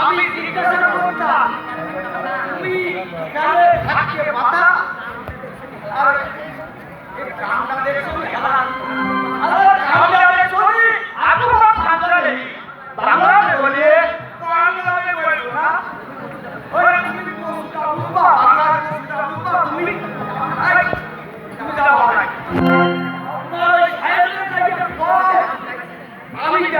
আমি জিজ্ঞাসা করতাম তুমি এখানে থাকিয়ে মাথা আর এই কামটা দেখছো খেলা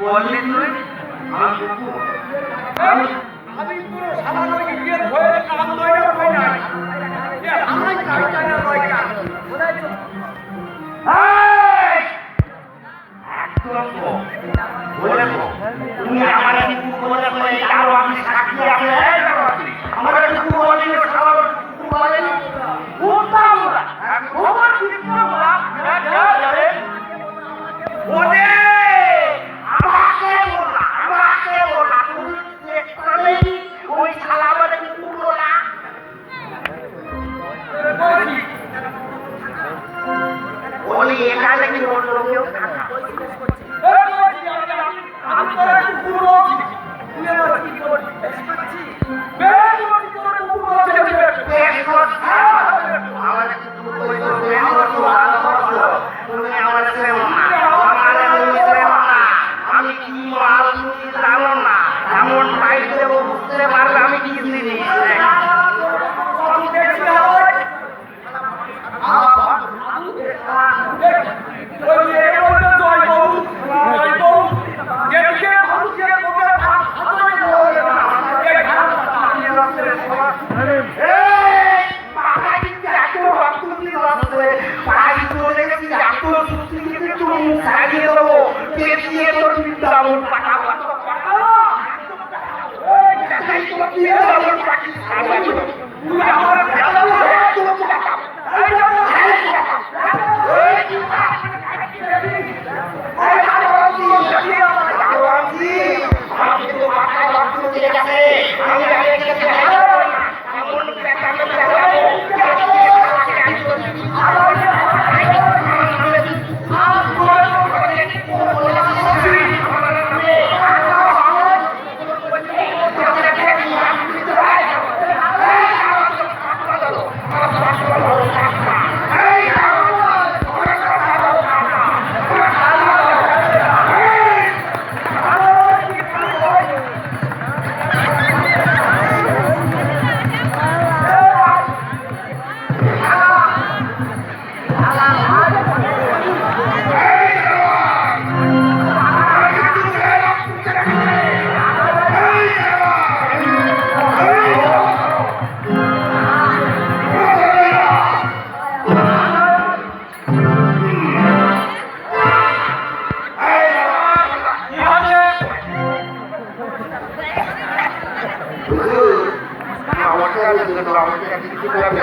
বললেন আমি পুরো সাধারণ বিয়ের হয়ে কি মানুষ জানো না যেমন বাইরে বুঝতে পারবে আমি কি জিনিস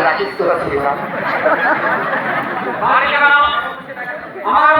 রাখিস তোরা আমার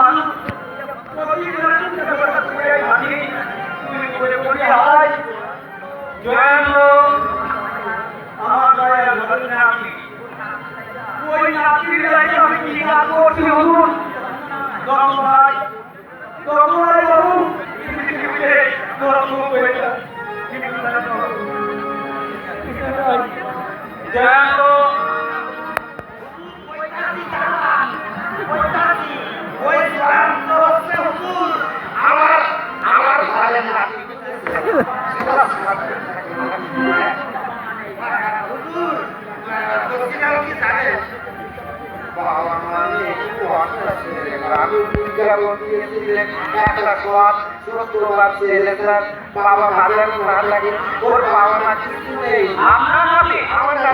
বাবা ভালো লাগে ওর বাবা মা কিছু নেই আমরা নামে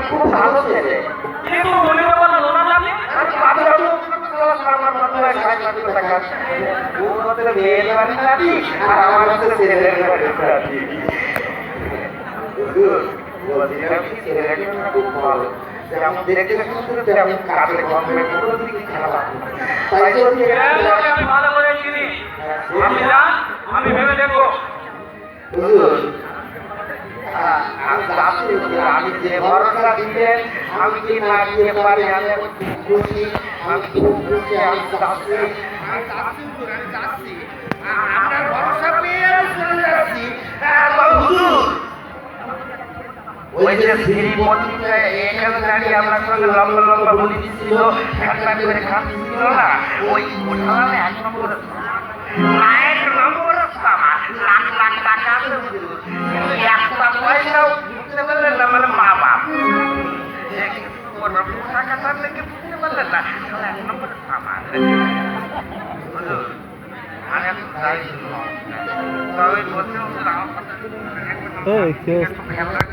খুব ভালো ছেলে। আমি ভেবে দেখব। আমি যাচ্ছি আমি যে ভরসা দিলেন আমি কি না দিয়ে পারি? আমি খুশি আমি খুব খুশি আমি যাচ্ছি আমি হুজুর, আমি আ- আপনার ভরসা পেয়ে চলে যাচ্ছি। হুজুর, ওই যে শ্রীমতীটা এখানে দাঁড়িয়ে আপনার সঙ্গে লম্বা লম্বা বলি দিচ্ছিল একটা করে খাচ্ছিল না? ওই ওটা এক নম্বর এক নম্বর লাখ লাখ টাকা একটা পয়সাও বুঝতে পারলেন না মানে মা বাপ। টাকা থাকলে কি বুঝতে পারলেন না? এক নম্বর আমার হুজুর, আমি তবে আমার কথা রাখবেন।